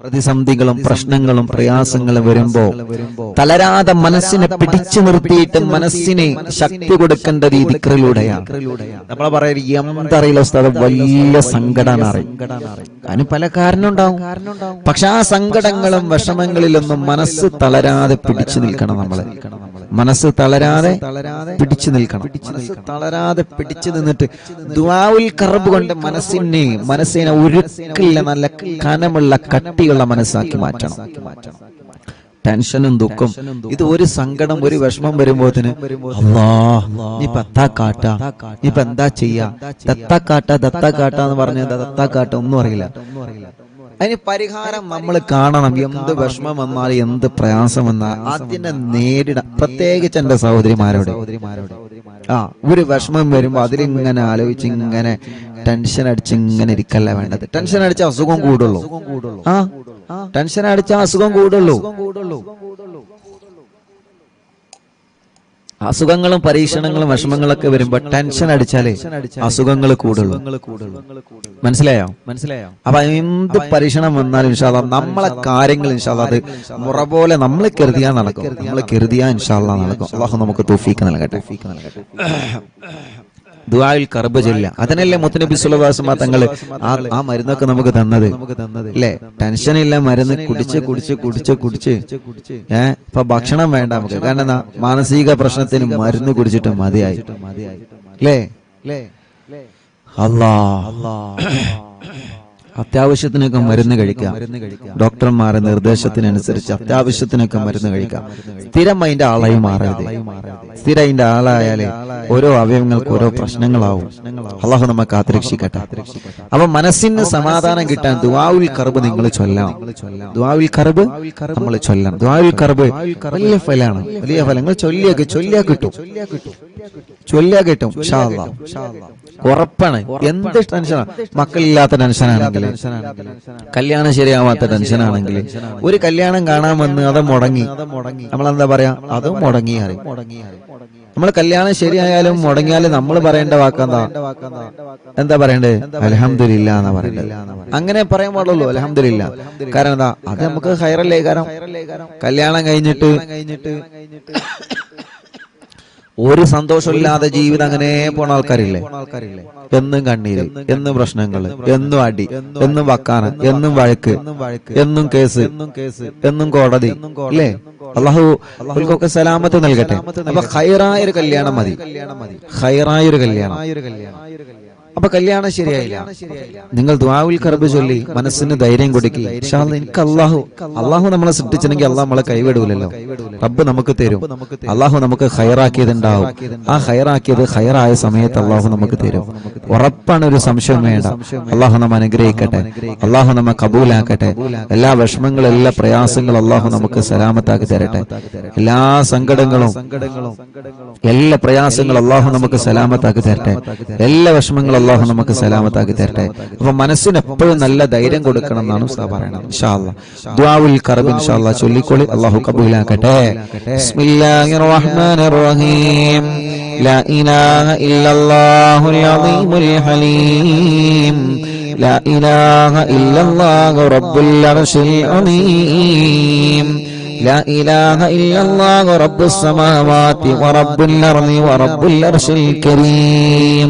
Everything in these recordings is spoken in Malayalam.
പ്രതിസന്ധികളും പ്രശ്നങ്ങളും പ്രയാസങ്ങളും വരുമ്പോ തളരാതെ മനസ്സിനെ പിടിച്ചു നിർത്തിയിട്ട് മനസ്സിനെ ശക്തി കൊടുക്കേണ്ട രീതി ക്രിലൂടെയാണ് നമ്മളെ പറയുക എന്തറിയില്ല ഉസ്താദ് വലിയ സങ്കടമാണ് അറിയും അതിന് പല കാരണം ഉണ്ടാവും പക്ഷെ ആ സങ്കടങ്ങളും വിഷമങ്ങളിലൊന്നും മനസ്സ് തളരാതെ പിടിച്ചു നിൽക്കണം നമ്മളെ. മനസ്സ് തളരാതെ പിടിച്ചു നിൽക്കണം. മനസ്സ് തളരാതെ പിടിച്ചു നിന്നിട്ട് ദുആഉൽ കറബ് കൊണ്ട് മനസ്സിനെ മനസ്സിനെ ഉരുക്കില്ല നല്ല കനമുള്ള കട്ടിയുള്ള മനസ്സാക്കി മാറ്റണം. ടെൻഷനും ദുഃഖം. ഇത് ഒരു സങ്കടം ഒരു വിഷമം വരുമ്പോത്തിന് ഇപ്പൊ ഇനിയിപ്പൊ എത്താ കാട്ട. ഇനിയിപ്പൊ എന്താ ചെയ്യാ? ദത്താ കാട്ട ദത്താ കാട്ട എന്ന് പറഞ്ഞ ദത്താ കാട്ട ഒന്നും അറിയില്ല. അതിന് പരിഹാരം നമ്മൾ കാണണം. എന്ത് വിഷമം വന്നാൽ എന്ത് പ്രയാസം വന്നാൽ അതിനെ നേരിടാം പ്രത്യേകിച്ച് എന്റെ സഹോദരിമാരോട്. ആ ഒരു വിഷമം വരുമ്പോ അതിലിങ്ങനെ ആലോചിച്ച് ഇങ്ങനെ ടെൻഷൻ അടിച്ച് ഇങ്ങനെ ഇരിക്കല്ല വേണ്ടത്. ടെൻഷൻ അടിച്ച അസുഖം കൂടുള്ളൂ. ആ ടെൻഷൻ അടിച്ച അസുഖം കൂടുള്ളൂ. അസുഖങ്ങളും പരീക്ഷണങ്ങളും വിഷമങ്ങളൊക്കെ വരുമ്പോ ടെൻഷൻ അടിച്ചാലേ അസുഖങ്ങൾ കൂടുള്ളൂ. മനസ്സിലായോ? മനസ്സിലായോ? അപ്പൊ എന്ത് പരീക്ഷണം വന്നാലും ഇൻഷാല്ല നമ്മളെ കാര്യങ്ങൾ ഇൻഷാല്ല അത് മുറ പോലെ നമ്മൾ കരുതിയാ നടക്കും. നമ്മൾ കരുതിയാ ഇൻഷാല്ല നടക്കും. അള്ളാഹു നമുക്ക് തൂഫീക്ക് നൽകട്ടെ. ദുആയിൽ കർബജില്ല ചൊല്ല അതിനല്ലേ മുത്തനബി സുലഭാസമ തങ്ങൾ ആ ആ മരുന്നൊക്കെ നമുക്ക് തന്നത്. അല്ലേ ടെൻഷൻ ഇല്ല മരുന്ന് കുടിച്ച് കുടിച്ച് കുടിച്ച് കുടിച്ച് ഏഹ് ഇപ്പൊ ഭക്ഷണം വേണ്ട നമുക്ക്. കാരണം മാനസിക പ്രശ്നത്തിന് മരുന്ന് കുടിച്ചിട്ട് മതിയായി. അല്ലേ അല്ലാ അത്യാവശ്യത്തിനൊക്കെ മരുന്ന് കഴിക്കാം. ഡോക്ടർമാരുടെ നിർദ്ദേശത്തിനനുസരിച്ച് അത്യാവശ്യത്തിനൊക്കെ മരുന്ന് കഴിക്കാം. സ്ഥിരം അതിന്റെ ആളായി മാറരുത്. സ്ഥിരം അതിന്റെ ആളായാലേ ഓരോ അവയവങ്ങൾക്ക് ഓരോ പ്രശ്നങ്ങളാവും. അള്ളാഹു നമ്മെ കാത്തിരക്ഷിക്കട്ടെ. അപ്പൊ മനസ്സിന് സമാധാനം കിട്ടാൻ ദുവാവുൽ കറുബ് നിങ്ങൾ ചൊല്ലാം. ദുവാവുൽ കറുബ് നമ്മൾ ചൊല്ലാം. ദുവാവുൽ കറുബ് വലിയ ഫലമാണ് വലിയ ഫലങ്ങൾ ചൊല്ലിയൊക്കെ ചൊല്ലിയാ കിട്ടും. ചൊല്ലിയാ കിട്ടും. ഉറപ്പാണ്. എന്ത് ടെൻഷനാണ് മക്കളില്ലാത്ത ടെൻഷനാണെങ്കിൽ കല്യാണം ശരിയാവാത്ത ടെൻഷനാണെങ്കിൽ ഒരു കല്യാണം കാണാൻ വന്ന് അത് മുടങ്ങി. നമ്മൾ എന്താ പറയാ? അത് മുടങ്ങി അറിയും നമ്മൾ കല്യാണം ശരിയായാലും മുടങ്ങിയാലും നമ്മൾ പറയേണ്ട വാക്കെന്താ? എന്താ പറയണ്ടേ? അലഹമില്ല എന്നാ പറയണ്ടത് അങ്ങനെ പറയാൻ പാടുള്ളൂ. അലഹമില്ല കാരണം എന്താ? അത് നമുക്ക് ഹൈറല്ലേ കാരണം കല്യാണം കഴിഞ്ഞിട്ട് ഒരു സന്തോഷമില്ലാതെ ജീവിതം അങ്ങനെ പോണ ആൾക്കാരില്ലേ? എന്നും കണ്ണീര് എന്നും പ്രശ്നങ്ങൾ എന്നും അടി എന്നും വക്കാന എന്നും വഴക്ക് എന്നും കേസ് എന്നും കോടതി അല്ലേ അള്ളാഹു അവർക്കൊക്കെ സലാമത്ത് നൽകട്ടെ. അപ്പൊ ഹൈറായ ഒരു കല്യാണം മതി. ഹൈറായ ഒരു കല്യാണം. അപ്പൊ കല്യാണം ശരിയായില്ല. നിങ്ങൾ ദ്വാവിൽ കർബ് ചൊല്ലി മനസ്സിന് ധൈര്യം കൊടുക്കി. എനിക്ക് അള്ളാഹു അള്ളാഹു നമ്മളെ സൃഷ്ടിച്ചെങ്കിൽ അള്ളാഹു നമ്മളെ കൈവിടൂലല്ലോ. റബ്ബ് നമുക്ക് തരും. അള്ളാഹു നമുക്ക് ഹയറാക്കിയതുണ്ടാവും ആ ഹയറാക്കിയത് ഹയറായ സമയത്ത് അള്ളാഹു നമുക്ക് തരും. ഉറപ്പാണ് ഒരു സംശയം വേണ്ട. അള്ളാഹു നമ്മ അനുഗ്രഹിക്കട്ടെ. അള്ളാഹു നമ്മ കബൂലാക്കട്ടെ. എല്ലാ വിഷമങ്ങളും എല്ലാ പ്രയാസങ്ങളും അള്ളാഹു നമുക്ക് സലാമത്താക്കി തരട്ടെ. എല്ലാ സങ്കടങ്ങളും എല്ലാ പ്രയാസങ്ങളും അള്ളാഹു നമുക്ക് സലാമത്താക്കി തരട്ടെ. എല്ലാ വിഷമങ്ങളും അള്ളാഹു നമുക്ക് സലാമത്താക്കി തരട്ടെ അപ്പൊ മനസ്സിന് എപ്പോഴും നല്ല ധൈര്യം കൊടുക്കണം എന്നാണ് ഉസ്താദ് പറയുന്നത് ഇൻഷാ അല്ലാ ദുആഉൽ കറബ് ഇൻഷാ അല്ലാ ചൊല്ലിക്കോളി അള്ളാഹു കബൂലാക്കട്ടെ ബിസ്മില്ലാഹിർ റഹ്മാനിർ റഹീം لا إله إلا الله العظيم الحليم لا إله إلا الله رب العرش العظيم لا إله إلا الله رب السماوات ورب الأرض ورب العرش الكريم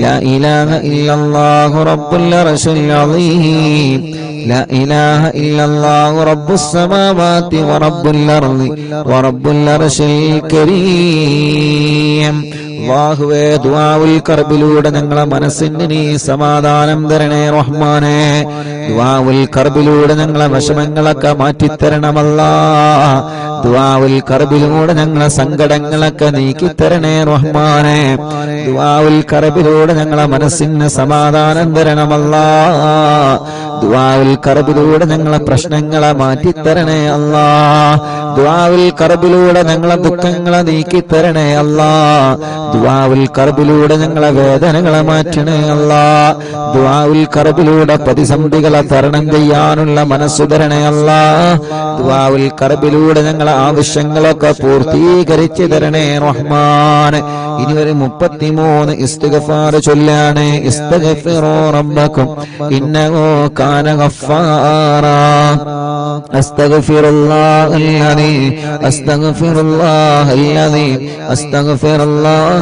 لا إله إلا الله رب العرش العظيم. لا إله إلا الله رب السماوات ورب الأرض ورب العرش الكريم. അള്ളാഹുവേ ദുആഉൽ കർബിലൂടെ ഞങ്ങളെ മനസ്സിന് നീ സമാധാനം തരണേ റഹ്മാനെ. ദുആഉൽ കർബിലൂടെ ഞങ്ങളെ വിഷമങ്ങളൊക്കെ മാറ്റിത്തരണമല്ലാ. ദുആഉൽ കർബിലൂടെ ഞങ്ങളെ സങ്കടങ്ങളൊക്കെ നീക്കി തരണേ റഹ്മാനെ. ദുആഉൽ കർബിലൂടെ ഞങ്ങളെ മനസ്സിന് സമാധാനം തരണമല്ലാ. ദുആഉൽ കർബിലൂടെ ഞങ്ങളെ പ്രശ്നങ്ങളെ മാറ്റിത്തരണേ അല്ലാ. ദുആഉൽ കർബിലൂടെ ഞങ്ങളെ ദുഃഖങ്ങളെ നീക്കി തരണേ അല്ലാ. ദുആഉൽ കർബിലൂടെ ഞങ്ങളെ വേദനകളെ മാറ്റണേ അല്ലാ ദുആഉൽ കർബിലൂടെ പ്രതിസന്ധികളെ തരണം ചെയ്യാനുള്ള മനസ്സ് തരണേ അല്ലാ ദുആഉൽ കർബിലൂടെ ഞങ്ങളെ ആവശ്യങ്ങളൊക്കെ പൂർത്തീകരിച്ചു തരണേ റഹ്മാൻ ഇനി ഒരു മുപ്പത്തിമൂന്ന് ഇസ്തിഗഫാർ ചൊല്ലാണ് ഇസ്തഗഫിറു റബ്ബക്കും ഇന്നഹു കാന ഗഫാറാ أستغفر الله الذي أستغفر الله الذي أستغفر الله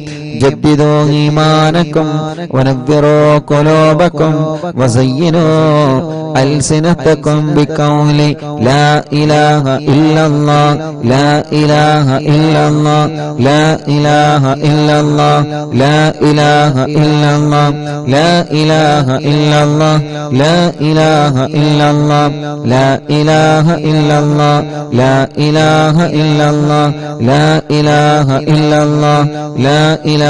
جددوا إيمانكم ونذروا قلوبكم وزينوا ألسنتكم بقول لا إله إلا الله لا إله إلا الله لا إله إلا الله لا إله إلا الله لا إله إلا الله لا إله إلا الله لا إله إلا الله لا إله إلا الله لا إله إلا الله لا إله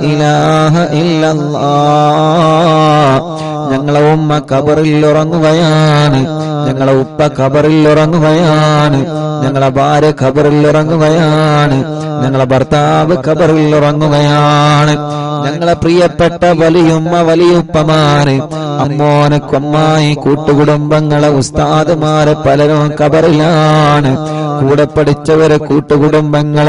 ഇലാഹ ഇല്ലല്ലാ ഞങ്ങളെ ഉമ്മ കബറിൽ ഉറങ്ങുകയാണ്. ഞങ്ങളെ ഉപ്പ കബറിൽ ഉറങ്ങുകയാണ്. ഞങ്ങളെ ഭാര്യ കബറിൽ ഉറങ്ങുകയാണ്. ഞങ്ങളെ ഭർത്താവ് കബറിൽ ഉറങ്ങുകയാണ്. ഞങ്ങളെ പ്രിയപ്പെട്ട വലിയുമ്മ വലിയുപ്പമാര് അമ്മോനെ കൊമ്മായി കൂട്ടുകുടുംബങ്ങളെ ഉസ്താദുമാരെ പലരും കബറിലാണ് കൂടെ പഠിച്ചവരെ കൂട്ടുകുടുംബങ്ങൾ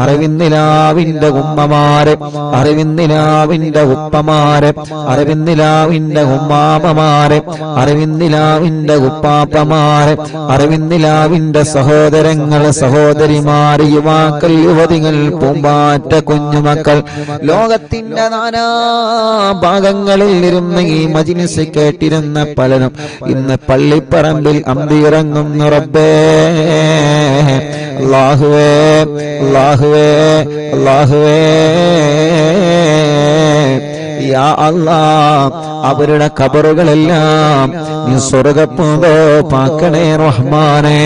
അറിവിന്ദിലാവിന്റെ ഉമ്മമാര് അറിവിന്ദിലാവിന്റെ ഉപ്പമാര് അറിവിന്ദിലാവിന്റെ ഉമ്മാമമാര് അറിവിന്ദിലാവിന്റെ ഉപ്പാപ്പമാര് അറിവിന്ദിലാവിന്റെ സഹോദരങ്ങൾ സഹോദരിമാര് യുവാക്കൾ യുവതികൾ പൂമ്പാറ്റ കുഞ്ഞുമക്കൾ. ലോകത്തിന്റെ നാനാ ഭാഗങ്ങളിൽ ഇരുന്ന് ഈ മജിനിസ് കേട്ടിരുന്ന പലരും ഇന്ന് പള്ളിപ്പറമ്പിൽ അമ്പിയിറങ്ങുന്നു റബ്ബേ. അല്ലാഹുവേ അല്ലാഹുവേ അല്ലാഹുവേ യാ അല്ലാ അവരുടെ കബറുകളെല്ലാം നീ സ്വർഗപ്പുതോ പാക്കണേ റഹ്മാനെ.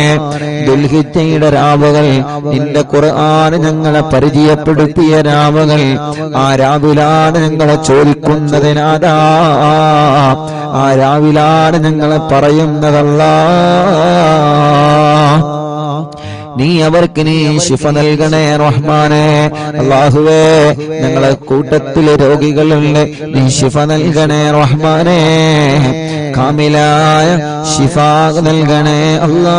ദുൽഹിജയുടെ രാവുകൾ നിന്റെ ഖുർആന് ഞങ്ങളെ പരിചയപ്പെടുത്തിയ രാവുകൾ ആ രാവിലാണ് ഞങ്ങളെ ചോദിക്കുന്നതിനാദാ. ആ രാവിലാണ് ഞങ്ങളെ പറയുന്നതല്ലാ. നീ അവർക്ക് നീ ശിഫ നൽകണേ റഹ്മാനെ. അള്ളാഹുവേ ഞങ്ങളെ കൂട്ടത്തിലെ രോഗികളുണ്ട്. നീ ശിഫ നൽകണേ റഹ്മാനെ. കാമിലായ ശിഫ നൽകണേ അല്ലാ.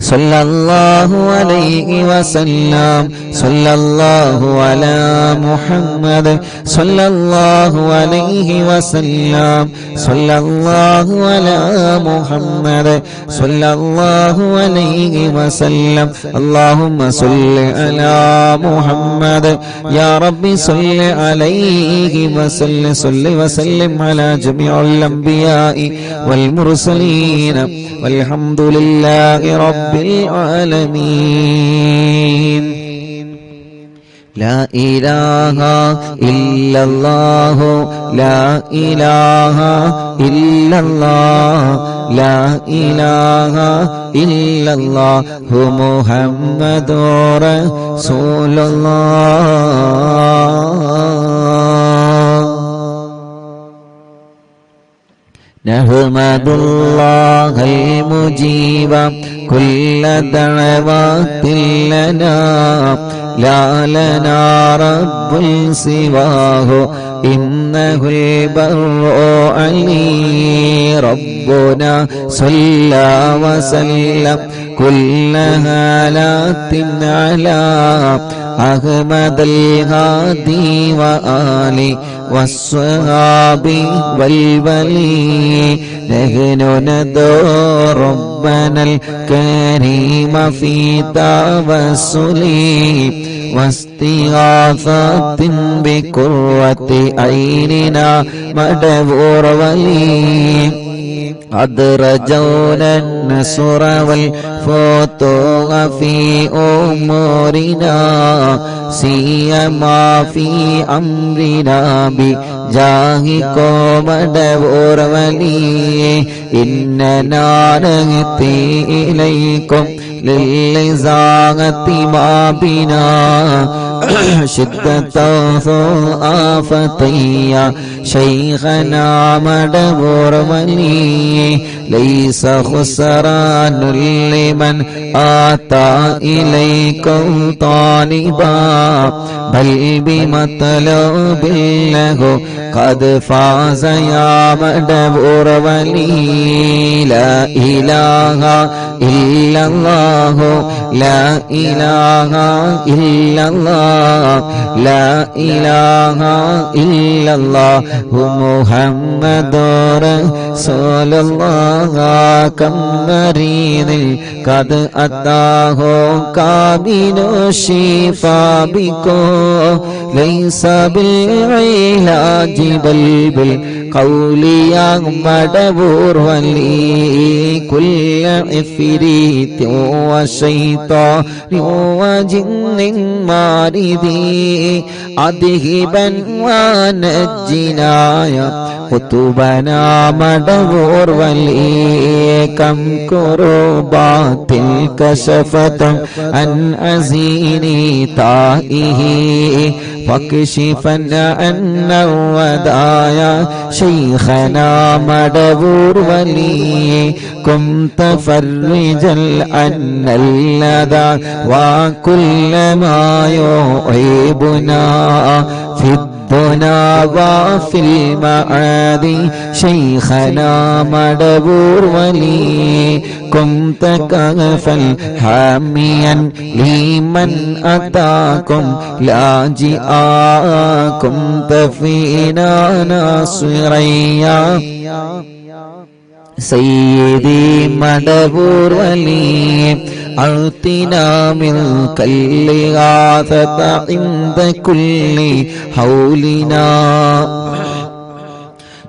സല്ലല്ലാഹു അലൈഹി വസല്ലം സല്ലല്ലാഹു അലാ മുഹമ്മദ് സല്ലല്ലാഹു അലൈഹി വസല്ലം സല്ലല്ലാഹു അലാ മുഹമ്മദ് സല്ലല്ലാഹു അലൈഹി വസല്ലം. അല്ലാഹുമ്മ സല്ലി അലാ മുഹമ്മദ്. യാ റബ്ബി സല്ലി അലൈഹി വസല്ലം സല്ലി വസല്ലം അലാ ജമീഉൽ അംബിയാഇ വൽ മുർസലീന. വൽഹംദുലില്ലാഹി റബ്ബ رب العالمين. لا إله إلا الله لا إله إلا الله لا إله إلا الله محمد رسول الله. نحمد الله المجيب كل دعوات لنا لا لنا رب سواه إنه البر علي ربنا صلى وسلم كل هالات على أحمد الهادي وآلي والصحاب والولي نحن ندعو ربنا الكريم في توسلي واستغاثة بقرة عيننا مدبور ولي قد رجونا النصر والفتوح في أمورنا سيما في أمرنا بجاهكم دور ولي إننا نهتي إليكم للزاغة ما بنا ശുദ്ധത്തോഹോ ആഫത്തയ്യ ശൈഖനാമട ഓർമനിയേ ലൈസ ഹുസറാനുല്ലിമൻ ആതാ ഇലൈക്കും താനിബാ ബൽ ബിമത്തലോബിൽ ലഹു ഖദ് ഫാസ യാ ലാ ഇലാഹ ഇല്ലല്ലാഹു ലാ ഇലാഹ ഇല്ലല്ലാഹു. لا إله إلا الله لا إله إلا الله محمد رسول الله كم مريض قد أتاه كامل الشفاء بكم ليس بالعلاج بل بالقول يا مدبور ولي كل عفريت وشيطان وجن ماردي أذهبا ونجنا يا قطبنا مدبور ولي كم كربات كشفت عن أزيني طائه വക്ഷിഫന അന്നവദായ ശൈഖന മടവൂർ വലിയേ കുംത ഫർജൽ അന്നല്ലദ വാകുല്ലമായോ ഐബുനാ ഫിദ് ما يعيبنا في الدنا وفي المعادي شيخنا مدبور ولي كنت كهفا حاميا لمن أتاكم لاجئا كنت فينا ناصريا سيدي مدبور ولي أعطنا من كل غاثة عند كل حولنا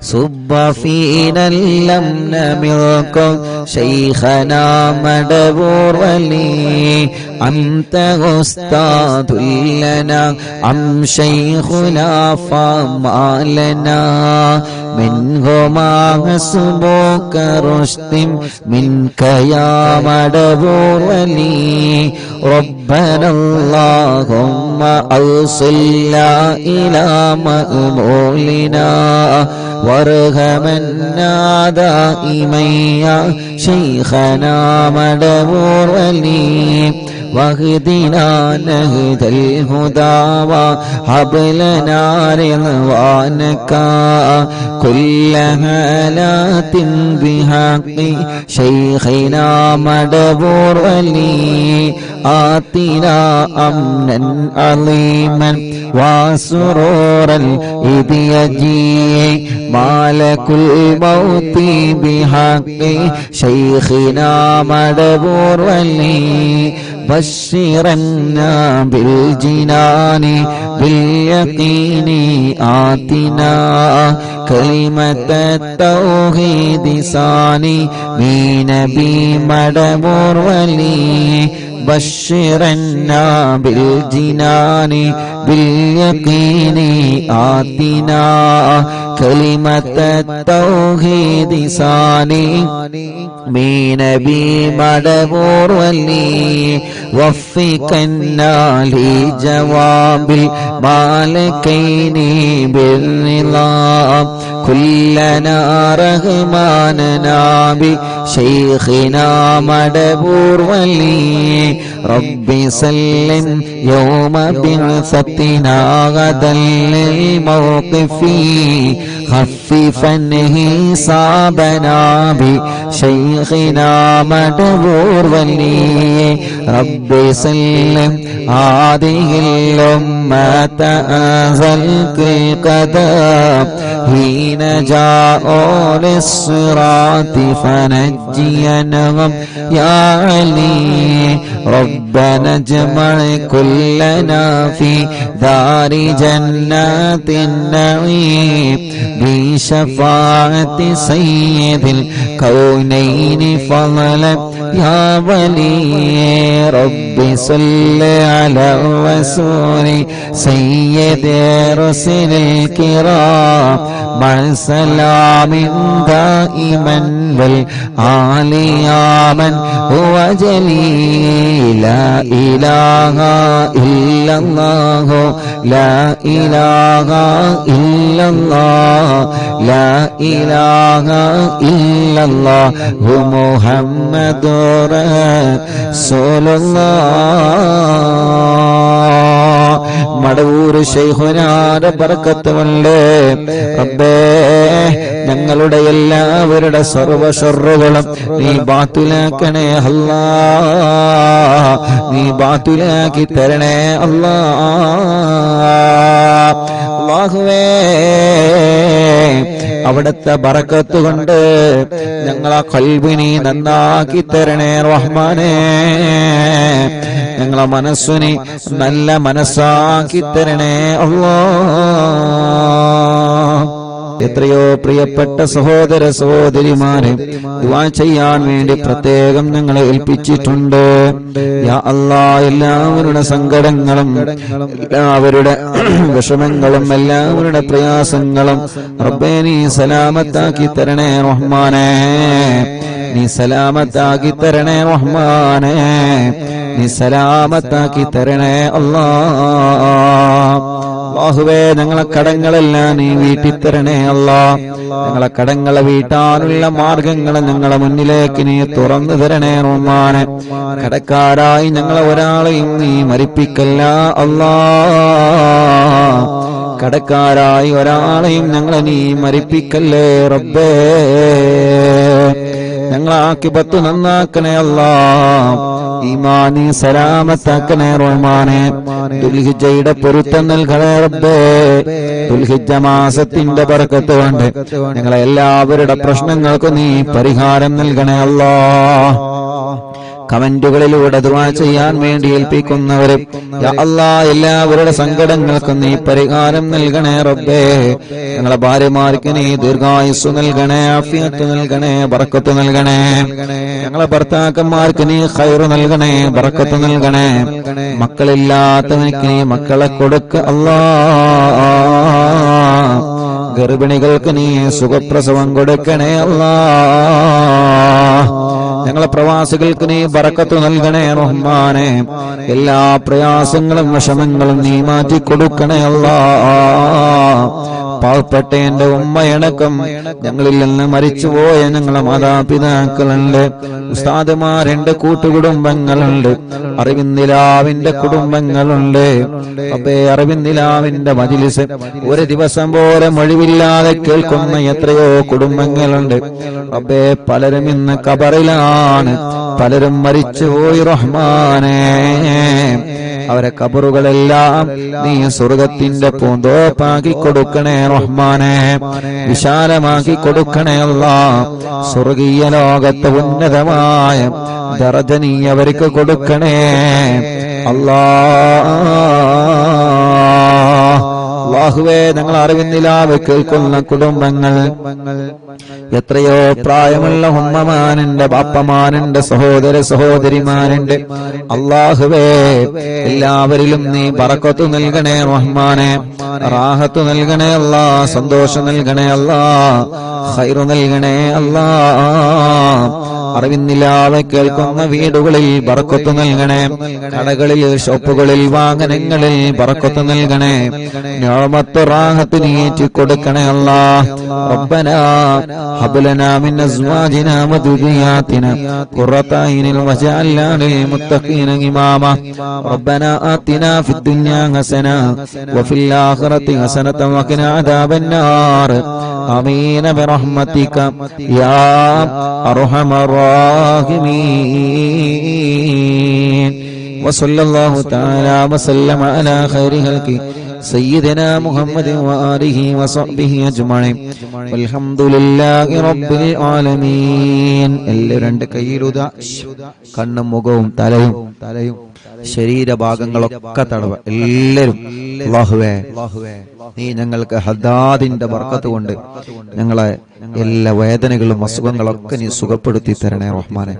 صب فينا اللمن منكم شيخنا مدبور ولي أنت أستاذ لنا أم شيخنا فما لنا منهما حسبك رشد منك يا مدبور ولي ربنا اللهم أوصلنا إلى مأمولنا وارحمنا دائما يا شيخنا مدبور ولي واهدنا نهد الهدى وهب لنا رضوانك كل هالات بحق شيخنا مدبور ولي آتنا أمنا عظيما وسرورا إذ يجي مالك الموت بحق شيخنا مدبور ولي بشرنا بالجنان باليقين آتنا كلمة التوحيد صاني بنبي مدبور ولي بشرنا بالجنان باليقين آتنا കലിമത്ത തൗഹീദിസാനി മീനബി മടവൂർവല്ലി വഫിക്കന്നാലി ജവാബിൽ മാലക്കൈനി ബിർനിലാം. كلنا رحماننا بشيخنا مدبور ولي ربي سلم يوم بعثتنا غدا للموقف خففا حسابنا بشيخنا مدبور ولي ربي سلم هذه الأمة أزلت القدم حين جاءوا للصراط فنجينهم يا علي ربنا اجمع كلنا في دار جنات النعيم بشفاعة سيد الكونين فضلا. يا ولي رب صل على الرسول سيد رسل الكرام. سلام دائما والآل يا من هو جليل لا إله إلا الله لا إله إلا الله لا إله إلا الله محمد رسول الله മടവൂര് ശൈഹുനാന്റെ പറക്കത്തുമുണ്ട്. റബ്ബേ ഞങ്ങളുടെ എല്ലാവരുടെ സർവശറുകളും നീ ബാത്തിലാക്കണേ അല്ലാ. നീ ബാത്തിലാക്കി തരണേ അല്ലാ. അല്ലാഹുവേ അവിടുത്തെ ബറക്കത്ത് കൊണ്ട് ഞങ്ങളെ കൽവിനി നന്നാക്കി തരണേ റഹ്മാനേ. ഞങ്ങളെ മനസ്സിനെ നല്ല മനസ്സാക്കി തരണേ അല്ലാ എത്രയോ പ്രിയപ്പെട്ട സഹോദര സഹോദരിമാരെ ദുവാ ചെയ്യാൻ വേണ്ടി പ്രത്യേകം ഞങ്ങളെ ഏൽപ്പിച്ചിട്ടുണ്ട്. അല്ലാ എല്ലാവരുടെ സങ്കടങ്ങളും എല്ലാവരുടെ വിഷമങ്ങളും എല്ലാവരുടെ പ്രയാസങ്ങളും റബ്ബേ നീ സലാമത്താക്കി തരണേ റഹ്മാനേ. നീ സലാമത്താക്കി തരണേ മഹ്മാനെ നീ സലാമത്താക്കി തരണേ അള്ളാഹുവേ ഞങ്ങളെ കടങ്ങളെല്ലാം നീ വീട്ടി തരണേ അള്ളാ ഞങ്ങളെ കടങ്ങളെ വീട്ടാനുള്ള മാർഗങ്ങളെ ഞങ്ങളെ മുന്നിലേക്ക് നീ തുറന്നു തരണേ റഹ്മാനെ. കടക്കാരായി ഞങ്ങളെ ഒരാളെയും നീ മരിപ്പിക്കല്ല അല്ലാ കടക്കാരായി ഒരാളെയും ഞങ്ങളെ നീ മരിപ്പിക്കല്ലേ റബ്ബേ. ഞങ്ങളാക്കിപത്ത് നന്നാക്കണേ അല്ലാ. ഈമാനി സലാമത്താക്കണേ റഹ്മാനെ. ദുൽഹിജയുടെ പൊരുത്തം നൽകണേ റബ്ബേ. ദുൽഹിജ മാസത്തിന്റെ പറക്കത്ത് കൊണ്ട് ഞങ്ങളെ എല്ലാവരുടെ പ്രശ്നങ്ങൾക്കും നീ പരിഹാരം നൽകണേ അല്ലാ. കമന്റുകളിലൂടെ ദുആ ചെയ്യാൻ വേണ്ടി ഏൽപ്പിക്കുന്നവരെ അല്ലാ എല്ലാവരുടെ സങ്കടങ്ങൾക്കും നീ പരിഹാരം നൽകണേ റബ്ബേ. ഞങ്ങളെ ഭാര്യമാർക്ക് നീ ദീർഘായുസ് നൽകണേ അഫിയത്ത് നൽകണേ ബറക്കത്ത് നൽകണേ. ഞങ്ങളെ ഭർത്താക്കന്മാർക്ക് നീ ഹൈറ് നൽകണേ ബറക്കത്ത് നൽകണേ. മക്കളില്ലാത്തവനിക്ക് നീ മക്കളെ കൊടുക്ക അള്ളാ ഗർഭിണികൾക്ക് നീ സുഖപ്രസവം കൊടുക്കണേ അല്ലാ. ഞങ്ങളെ പ്രവാസികൾക്ക് നീ ബറക്കത്ത് നൽകണേ റഹ്മാനെ. എല്ലാ പ്രയാസങ്ങളും വിഷമങ്ങളും നീ മാറ്റി കൊടുക്കണേ അല്ലാ പാവപ്പെട്ട എന്റെ ഉമ്മയടക്കം ഞങ്ങളിൽ നിന്ന് മരിച്ചുപോയ ഞങ്ങളെ മാതാപിതാക്കളുണ്ട്. ഉസ്താദുമാരുണ്ട് കൂട്ടുകുടുംബങ്ങളുണ്ട്. അറിവിന്ദിലാവിന്റെ കുടുംബങ്ങളുണ്ട്. അപ്പേ അറിവിന്ദിലാവിന്റെ മജിലിസ് ഒരു ദിവസം പോലെ മൊഴിവില്ലാതെ കേൾക്കുന്ന എത്രയോ കുടുംബങ്ങളുണ്ട്. അപ്പേ പലരും ഇന്ന് കബറിലാണ് പലരും മരിച്ചുപോയി റഹ്മാനേ. അവരെ കബറുകളെല്ലാം നീ സ്വർഗത്തിന്റെ പൂന്തോപ്പാക്കി കൊടുക്കണേ റഹ്മാനെ. വിശാലമാക്കി കൊടുക്കണേ അല്ല. സ്വർഗീയ ലോകത്തെ ഉന്നതമായ ദറജ നീ അവർക്ക് കൊടുക്കണേ. അല്ലാ. അള്ളാഹുവേ ഞങ്ങൾ അറിവിന്നിലാവ് കേൾക്കുന്ന കുടുംബങ്ങൾ എത്രയോ പ്രായമുള്ള ഉമ്മമാനുണ്ട് ബാപ്പമാനുണ്ട് സഹോദര സഹോദരിമാരന്റെ അള്ളാഹുവേ എല്ലാവരിലും നീ പറക്കത്തു നൽകണേ റഹ്മാനെ. റാഹത്തു നൽകണേ അല്ല സന്തോഷം നൽകണേ അല്ല ഹൈറു നൽകണേ അല്ല. അറിവിന്നില്ലാതെ കേൾക്കുന്ന വീടുകളിൽ പറക്കത്തു നൽകണേ. കടകളിൽ ഷോപ്പുകളിൽ വാഹനങ്ങളിൽ പറക്കത്തു നൽകണേ. ഞാമത്ത് റാഹത്തിനേറ്റി കൊടുക്കണേ അല്ല. റബ്ബനാ هب لنا من أزواجنا وذرياتنا قرة اعين واجعلنا للمتقين إماما. ربنا آتنا في الدنيا حسنة وفي الآخرة حسنة وقنا عذاب النار. آمين برحمتك يا أرحم الراحمين. وصلى الله تعالى وسلم على خير خلقه. سيدنا محمد وآله وصحبه أجمعين والحمد لله رب العالمين എല്ലാവരും രണ്ട് കയ്യിലുത കണ്ണും മുഖവും തലയും തലയും ശരീരഭാഗങ്ങളൊക്കെ തടവ എല്ലാവരും അല്ലാഹുവേ നീ ഞങ്ങൾക്ക് ഹദാദിന്റെ ബർക്കത്ത് കൊണ്ട് ഞങ്ങളെ എല്ലാ വേദനകളും അസുഖങ്ങളൊക്കെ നീ സുഖപ്പെടുത്തി തരണേ റഹ്മാനെ